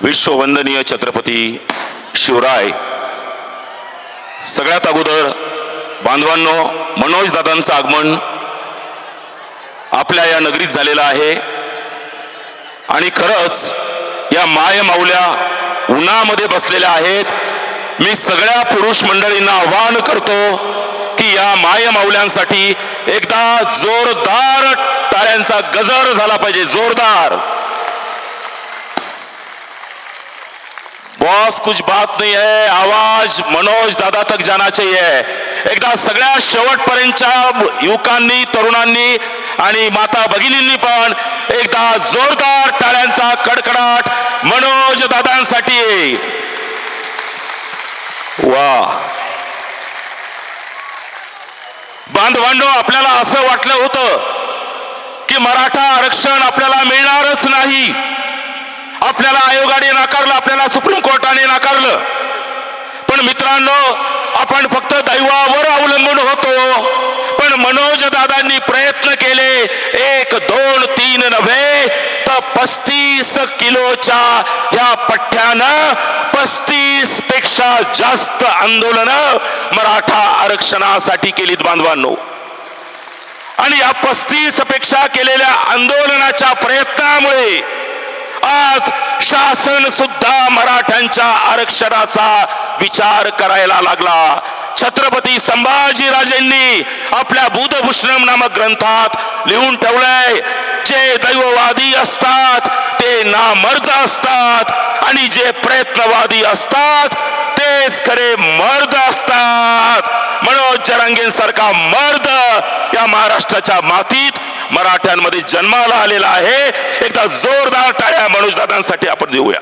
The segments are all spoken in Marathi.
विश्ववंदनीय छत्रपती शिवराय. सगळ्यात अगोदर बांधवांनो मनोजदादांचं आगमन आपल्या या नगरीत झालेलं आहे. आणि खरंच या माय माऊल्या उन्हामध्ये बसलेल्या आहेत. मी सगळ्या पुरुष मंडळींना आवाहन करतो की या माय माऊल्यांसाठी एकदा जोरदार टाळ्यांचा गजर झाला पाहिजे जोरदार. बॉस कुछ बात नहीं है आवाज मनोज दादा तक जाना चाहिए। एकदा सगळ्या शेवटपर्यंतच्या युवकांनी तरुणांनी आणि माता भगिनींनी पण एकदा जोरदार टाळ्यांचा कडकडाट मनोज दादांसाठी. वा. बांधवांडो आपल्याला असं वाटलं होतं की मराठा आरक्षण आपल्याला मिळणारच नाही. आपल्याला आयोगाने नाकारलं आपल्याला सुप्रीम कोर्टाने नाकारलं. पण मित्रांनो आपण फक्त दैवावर अवलंबून होतो. पण मनोज दादांनी प्रयत्न केले एक दोन तीन नव्हे तर पस्तीस किलोच्या ह्या पठ्ठ्यानं पस्तीसपेक्षा जास्त आंदोलन मराठा आरक्षणासाठी केलीत बांधवांनो. आणि या पस्तीसपेक्षा केलेल्या आंदोलनाच्या प्रयत्नामुळे आज शासन सुद्धा मराठ्यांच्या आरक्षणाचा विचार करायला लागला. छत्रपती संभाजीराजेंनी आपल्या भूतभूषणम नामक ग्रंथात लिहून ठेवलंय जे दैववादी असतात ते नामर्द असतात आणि जे प्रयत्नवादी असतात तेच खरे मर्द असतात. मनोज जरांगेंसारखा मर्द या महाराष्ट्राच्या मातीत मराठ्यांमध्ये जन्माला आलेला आहे. एकदा जोरदार टाळ्या मनोज दादांसाठी आपण देऊया.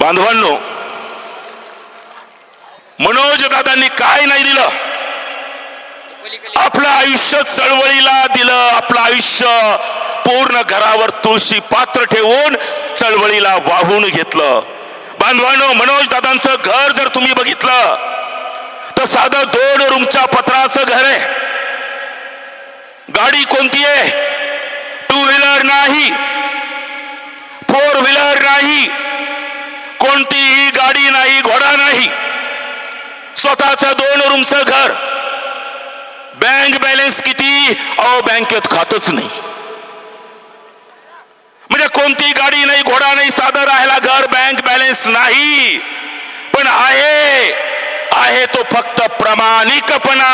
बांधवांनो मनोज दादांनी काय नाही दिलं? आपलं आयुष्य चळवळीला दिलं. आपलं आयुष्य पूर्ण घरावर तुळशी पात्र ठेवून चळवळीला वाहून घेतलं. बांधवांनो मनोज दादांचं घर जर तुम्ही बघितलं तर साधं दोन रूमच्या पत्राचं घर आहे. गाडी कोणती आहे? टू व्हीलर नाही. फोर व्हीलर नाही. कोणतीही गाडी नाही घोडा नाही. स्वतःचं दोन रूमचं घर. बँक बॅलन्स किती? अहो बँकेत खातच नाही. म्हणजे कोणती गाडी नाही घोडा नाही साधं राहायला घर बँक बॅलन्स नाही. पण आहे. आहे तो फक्त प्रामाणिकपणा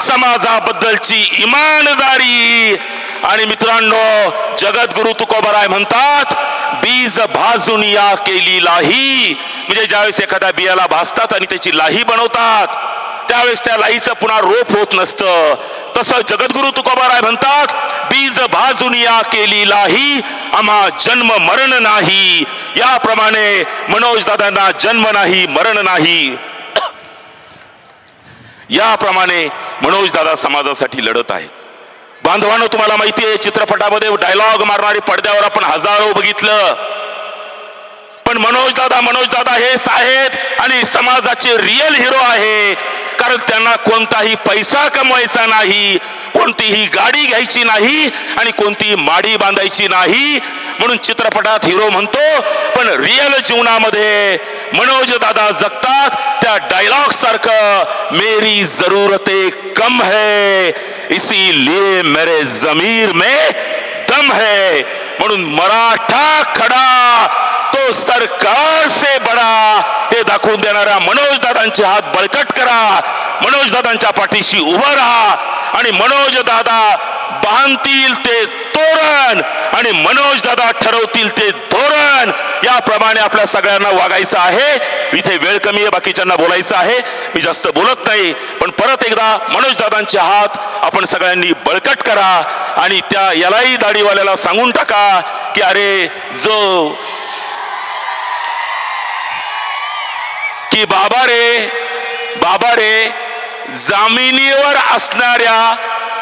समाजाबद्दलची इमानदारी. आणि मित्रांनो जगद्गुरु तुकोबराय म्हणतात बीज भाजून या केली लाही. म्हणजे ज्यावेळेस एखाद्या बियाला भाजतात आणि त्याची लाही बनवतात त्यावेळेस त्या लाहीचं पुन्हा रोप होत नसतं. तसं जगद्गुरु तुकोबाराय म्हणतात बीज भाजून या केली लाही आम्हा जन्म मरण नाही. याप्रमाणे मनोज दादांना जन्म नाही मरण नाही. याप्रमाणे मनोजदादा समाजासाठी लढत आहेत. बांधवांनो तुम्हाला माहिती आहे चित्रपटामध्ये डायलॉग मारणारे पडद्यावर आपण हजारो बघितलं. पण मनोजदादा मनोजदादा हेच आहेत आणि समाजाचे रिअल हिरो आहे. कारण त्यांना कोणताही पैसा कमवायचा नाही कोणतीही गाडी घ्यायची नाही आणि कोणतीही माडी बांधायची नाही. म्हणून चित्रपटात हिरो म्हणतो पण रिअल जीवनामध्ये मनोज दादा जगतात त्या डायलॉग सारखं मेरी जरूरते कम है इसीलिए मेरे जमीर में दम है। म्हणून मराठा खडा तो सरकार से बडा. हे दाखवून देणाऱ्या मनोज दादांचे हात बळकट करा. मनोज दादांच्या पाठीशी उभं राहा. आणि मनोज दादा बांधतील ते तोरण. आणि मनोज दादा ठरवतील ते धोरण. याप्रमाणे आपल्या सगळ्यांना वागायचं आहे. इथे वेळ कमी आहे बाकीच्यांना बोलायचं आहे. मी जास्त बोलत नाही पण परत एकदा मनोज दादांचे हात आपण सगळ्यांनी बळकट करा आणि त्या यालाही दाढीवाल्याला सांगून टाका की अरे जो की बाबा रे बाबा रे जमिनीवर असणाऱ्या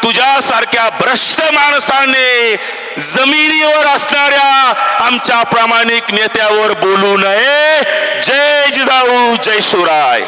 तुझ्यासारख्या भ्रष्ट माणसाने जमिनीवर असणाऱ्या आमच्या प्रामाणिक नेत्यावर बोलू नये. जय जिजाऊ जय शिवराय.